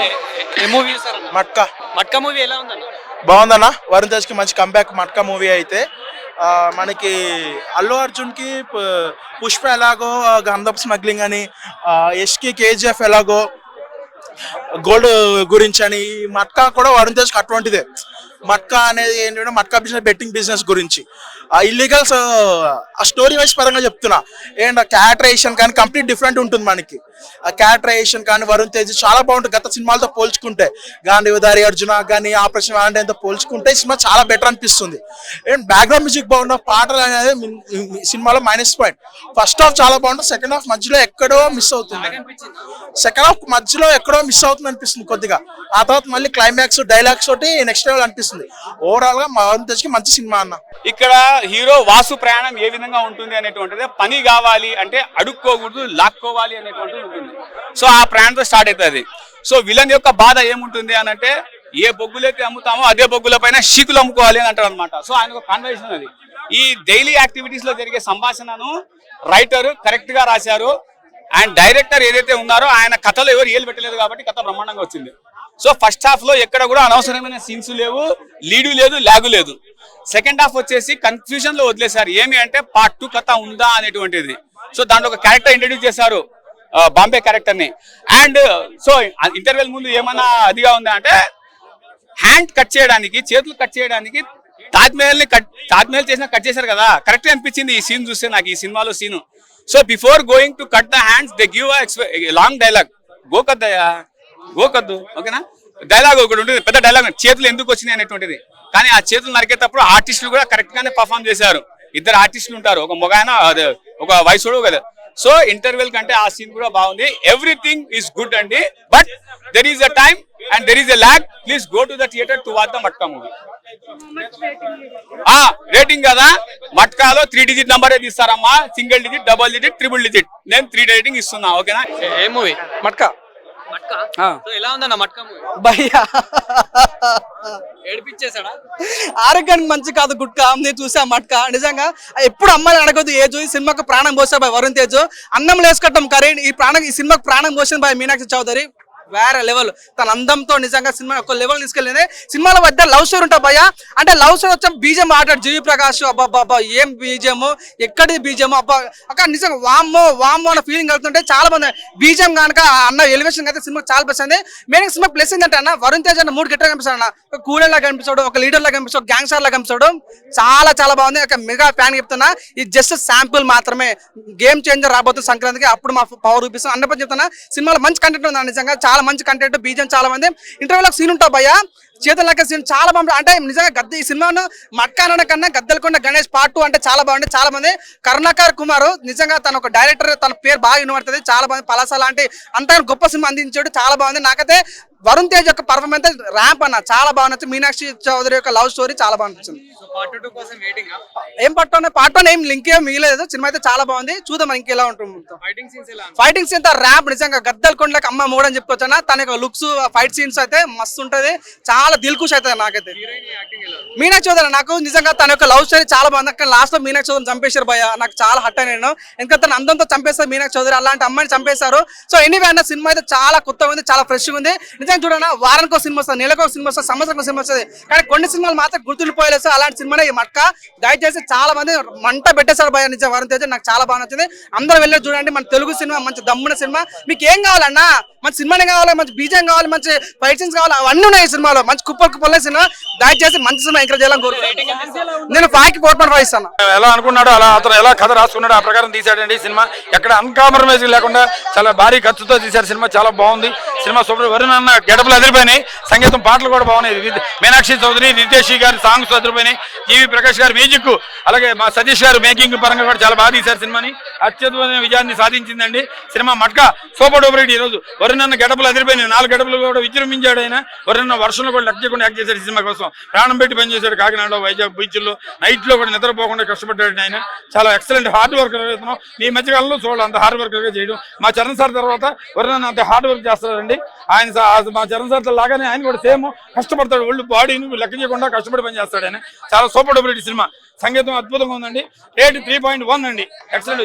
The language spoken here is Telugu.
ఏ movie sir? Matka. Matka movie ఎలా బాగుందన్న. వరుణ్ తేజ్కి మంచి కంబ్యాక్ మట్కా మూవీ అయితే. మనకి అల్లు అర్జున్కి పు- పుష్ప ఎలాగో గంధప్ స్మగ్లింగ్ అని యష్కి కేజీఎఫ్ ఎలాగో గోల్డ్ గురించి అని మట్కా కూడా వరుణ్ తేజ్కి అటువంటిదే. మట్కా అనేది ఏంటంటే మట్కా బిజినెస్ బెట్టింగ్ బిజినెస్ గురించి. ఆ ఇల్లీగల్స్ ఆ స్టోరీ వైజ్ పరంగా చెప్తున్నా. ఏంటి క్యాటరేషన్ కానీ కంప్లీట్ డిఫరెంట్ ఉంటుంది మనకి. క్యారెక్టరైజేషన్ కానీ వరుణ్ తేజ్ చాలా బాగుంటుంది. గత సినిమాలతో పోల్చుకుంటే. గాంధీవదారి అర్జున కానీ ఆపరేషన్ వాలంటీర్తో పోల్చుకుంటే సినిమా చాలా బెటర్ అనిపిస్తుంది. అండ్ బ్యాక్గ్రౌండ్ మ్యూజిక్ బాగున్న పాటలు అనేది సినిమాలో మైనస్ పాయింట్ ఫస్ట్ హాఫ్ చాలా బాగుంటుంది. సెకండ్ హాఫ్ మధ్యలో ఎక్కడో మిస్ అవుతుంది. సెకండ్ హాఫ్ మధ్యలో ఎక్కడో మిస్ అవుతుంది అనిపిస్తుంది కొద్దిగా. ఆ తర్వాత మళ్ళీ క్లైమాక్స్ డైలాగ్స్ తోటి నెక్స్ట్ లెవెల్ అనిపిస్తుంది. ఓవరాల్గా వరుణ్ తేజ్కి మంచి సినిమా అన్న. ఇక్కడ హీరో వాసు ప్రయాణం ఏ విధంగా ఉంటుంది అనేటువంటిది పని కావాలి అంటే అడుక్కోకూడదు లాక్కోవాలి అనేటువంటిది సో ఆ ప్రయాణంతో స్టార్ట్ అవుతుంది. సో విలన్ యొక్క బాధ ఏముంటుంది అని అంటే ఏ బొగ్గులైతే అమ్ముతామో అదే బొగ్గుల పైన షీకులు అమ్ముకోవాలి అని అంటారు అనమాట సో ఆయన ఒక కాన్వర్సేషన్ అది ఈ డైలీ యాక్టివిటీస్లో జరిగే సంభాషణను రైటర్ కరెక్ట్గా రాశారు. అండ్ డైరెక్టర్ ఏదైతే ఉన్నారో ఆయన కథలో ఎవరు ఏలు పెట్టలేదు కాబట్టి కథ బ్రహ్మాండంగా వచ్చింది. సో ఫస్ట్ హాఫ్లో ఎక్కడ కూడా అనవసరమైన సీన్స్ లేవు లీడు లేదు లాగు లేదు. సెకండ్ హాఫ్ వచ్చేసి కన్ఫ్యూజన్లో వదిలేశారు. ఏమి అంటే పార్ట్ టూ కథ ఉందా అనేటువంటిది. సో దాంట్లో ఒక క్యారెక్టర్ ఇంట్రడ్యూస్ చేశారు. బాంబే క్యారెక్టర్ని. అండ్ సో ఇంటర్వెల్ ముందు ఏమన్నా అదిగా ఉందా అంటే హ్యాండ్ కట్ చేయడానికి చేతులు కట్ చేయడానికి తాజ్మహల్ని కట్ తాజ్మహల్ చేసిన కట్ చేశారు కదా. కరెక్ట్ అనిపించింది ఈ సీన్ చూస్తే నాకు ఈ సినిమాలో scene so before going to cut the hands the give long dialogue గోకద్దయా గోకద్దు ఓకేనా? డైలాగ్ ఒకటి ఉంటుంది పెద్ద డైలాగ్ చేతులు ఎందుకు వచ్చినాయి అనేటువంటిది. కానీ ఆ చేతులు నరికేటప్పుడు ఆర్టిస్టులు కూడా కరెక్ట్ గానే పర్ఫామ్ చేశారు. ఇద్దరు ఆర్టిస్టులు ఉంటారు. ఒక మొగాయన ఒక వయసుడు కదా. సో ఇంటర్వెల్ కంటే ఆ సీన్ కూడా బాగుంది. ఎవ్రీథింగ్ ఈస్ గుడ్ అండి. But there is a time and there is a lack please go to the theatre to watch the Matka movie rating కదా. మట్కాలో త్రీ డిజిట్ నంబర్ ఇస్తారమ్మా single digit double digit triple digit నేను త్రీ రేటింగ్ ఇస్తున్నా. ఓకేనా ఏ- మూవీ మట్కా సో ఎలా ఉందన్న మట్కా మూవీ భయ్యా. ఏడిపించేసాడా ఆరోగ్యానికి మంచి కాదు గుట్కా. నేను చూసా మట్కా. నిజంగా ఎప్పుడు అమ్మాయిని అడగదు ఏ చూసి సినిమాకు ప్రాణం పోసాడు బాయ్ వరుణ్ తేజ్. అన్నం లేసుకోవటం కరీ ఈ ప్రాణం ఈ సినిమాకు ప్రాణం పోసింది బాయ్ మీనాక్షి చౌదరి. వేరే లెవెల్ తన అందంతో నిజంగా సినిమా ఒక లెవెల్ తీసుకెళ్ళింది. సినిమాలో మధ్య లవ్ స్టోరీ ఉంటా భయ్య. అంటే లవ్ స్టోరీ వచ్చాం బీజం ఆడాడు జీవి ప్రకాష్. అబ్బా అబ్బా, ఏం బీజము? ఎక్కడి బీజము? అబ్బా అక్కడ నిజంగా వామ్మో వామ్మో అన్న ఫీలింగ్ కలుగుతుంటే చాలా మంది బీజం కనుక అన్న ఎలివేషన్ అయితే సినిమా చాలా బెస్ట్ మెయిన్ సినిమా ప్లస్ ఏంటంటే అన్న వరుణ్ తేజ్ అన్న మూడు గిట్ట కనిపిస్తాడు అన్న. ఒక కూలర్ లాగా కనిపిస్తాడు ఒక లీడర్ లాగా కనిపిస్తాడు గ్యాంగ్స్టర్ లాగా కనిపిస్తాడు. చాలా చాలా బాగుంది. ఒక మెగా ఫ్యాన్ చెప్తున్నా. ఇది జస్ట్ శాంపుల్ మాత్రమే. గేమ్ చేంజర్ రాబోతుంది సంక్రాంతికి అప్పుడు మా పవర్ చూపిస్తాం. అన్నప్పుడు చెప్తున్నా. సినిమాలో మంచి కంటెంట్ ఉంది నిజంగా. చాలా మంచి కంటెంట్ బీజం చాలా మంది. ఇంటర్వ్యూలకు సీన్ ఉంటా భయ్యా. చేతుల లెక్క సీన్ చాలా బాగుంది అంటే నిజంగా గద్ద ఈ సినిమాను మట్కాన కన్నా గద్దలకొండ గణేష్ పార్ట్ టూ అంటే చాలా బాగుంది చాలా మంది. కరుణాకర్ కుమార్ నిజంగా తన ఒక డైరెక్టర్ తన పేరు బాగా వినబడుతుంది చాలా బాగుంది పలాస లాంటి అంత గొప్ప సినిమా అందించాడు చాలా బాగుంది. నాకైతే వరుణ్ తేజ్ యొక్క పర్ఫార్మెన్స్ ర్యాంప్ అన్న చాలా బాగా నచ్చింది మీనాక్షి చౌదరి యొక్క లవ్ స్టోరీ చాలా బాగా నచ్చింది సో పార్ట్ ఏం పట్టు పార్ట్ వన్ ఏం లింక్ ఏం మిగలేదు. సినిమా అయితే చాలా బాగుంది. చూద్దాం ఇంకెలా ఉంటుంది ఫైటింగ్ సీన్స్ ర్యాప్ నిజంగా గద్దల కొండలకు అమ్మ మూడని చెప్పుకోవచ్చా తన యొక్క లుక్స్ ఫైట్ సీన్స్ అయితే మస్తు ఉంటది. చాలా దిల్కుష్ అవుతుంది నాకైతే. హీరోయిన్ యాక్టింగ్ ఎలా మీనాక్షి చౌదరి నాకు నిజంగా తన యొక్క లవ్ స్టోరీ చాలా బాగుంది. అక్కడ లాస్ట్లో మీనాక్షి చౌదరి చంపేశారు భయ నాకు చాలా హట్ నేను. ఎందుకంటే తన అందంతో చంపేస్తారు మీనాక్షి చౌదరి. అలాంటి అమ్మాయిని చంపేశారు. సో ఎనీవే అన్న సినిమా అయితే చాలా కొత్తగా ఉంది చాలా ఫ్రెష్ ఉంది. నిజంగా చూడన్నా వారానికి ఒక సినిమా వస్తుంది నెలకు ఒక సినిమా వస్తుంది సంవత్సరం సినిమా వస్తుంది. కానీ కొన్ని సినిమాలు మాత్రం గుర్తుండిపోయలేదు అలాంటి సినిమానే ఈ మట్క. దయచేసి చాలా మంది మంట పెట్టేశారు భయ నిజం వరుణ్ తేజ్ నాకు చాలా బాగా నచ్చింది. అందరూ వెళ్ళి చూడండి. మన తెలుగు సినిమా మంచి దమ్మున సినిమా. మీకు ఏం కావాలన్నా మంచి సినిమానే కావాలి మంచి బీజం కావాలి మంచి ఫైట్ సీన్స్ కావాలి అవన్నీ ఉన్నాయి ఈ సినిమాలో. మంచి కుప్పలు కుప్పలే సినిమా దయచేసి మంచి సినిమా ఎంకరేజ్ చేయాలని కోరుకుంటున్నాను. నేను ఫైవ్కి ఫోర్ పాయింట్ ఫైవ్ ఇస్తాను ఎలా అనుకున్నాడో అలా అతను ఎలా కథ రాసుకున్నాడో ఆ ప్రకారం తీశాడండి సినిమా. ఎక్కడ అన్కాంప్రమైజ్ లేకుండా చాలా భారీ ఖర్చుతో తీశారు సినిమా చాలా బాగుంది. Cinema super. వరుణ్ అన్న గడపలు అదిరిపోయినాయి. సంగీతం పాటలు కూడా బాగున్నాయి. మీనాక్షి చౌదరి నితేష్ గారి సాంగ్స్ అదిరిపోయినాయి. జీవి ప్రకాష్ గారి మ్యూజిక్ అలాగే మా సతీష్ గారు మేకింగ్ పరంగా కూడా చాలా బాగా తీశారు సినిమాని. అత్యద్భుతమైన విజయాన్ని సాధించిందండి. Cinema Matka super duper hit ఈ రోజు వరుణ్ అన్న గడపలు అదిరిపోయినాయి. నాలుగు గడపలు కూడా విజృంభించాడు ఆయన. వరుణ్ అన్న వర్షంలో కూడా లెక్క చేయకుండా యాక్ట్ చేశాడు సినిమా కోసం. ప్రాణం పెట్టి పనిచేశాడు కాకినాడలో వైజాగ్ బీచ్లో. నైట్లో కూడా నిద్రపోకుండా కష్టపడ్డాడు ఆయన. చాలా ఎక్సలెంట్ హార్డ్ వర్కర్ అవుతున్నాం ఈ మధ్యకాలంలో చూడాలి. అంత హార్డ్ వర్కర్గా చేయడం. మా చరణ్ సార్ తర్వాత వరుణ్ అంత హార్డ్ వర్క్ చేస్తారండి ఆయన మా చరణ్ సార్ లాగానే ఆయన కూడా సేమ్ కష్టపడతాడు. ఒళ్ళు బాడీని లెక్క చేయకుండా కష్టపడి పని చేస్తాడు ఆయన చాలా సూపర్ డూపర్ సినిమా. సంగీతం అద్భుతంగా ఉందండి. రేట్ త్రీ పాయింట్ వన్ అండి. ఎక్సలెంట్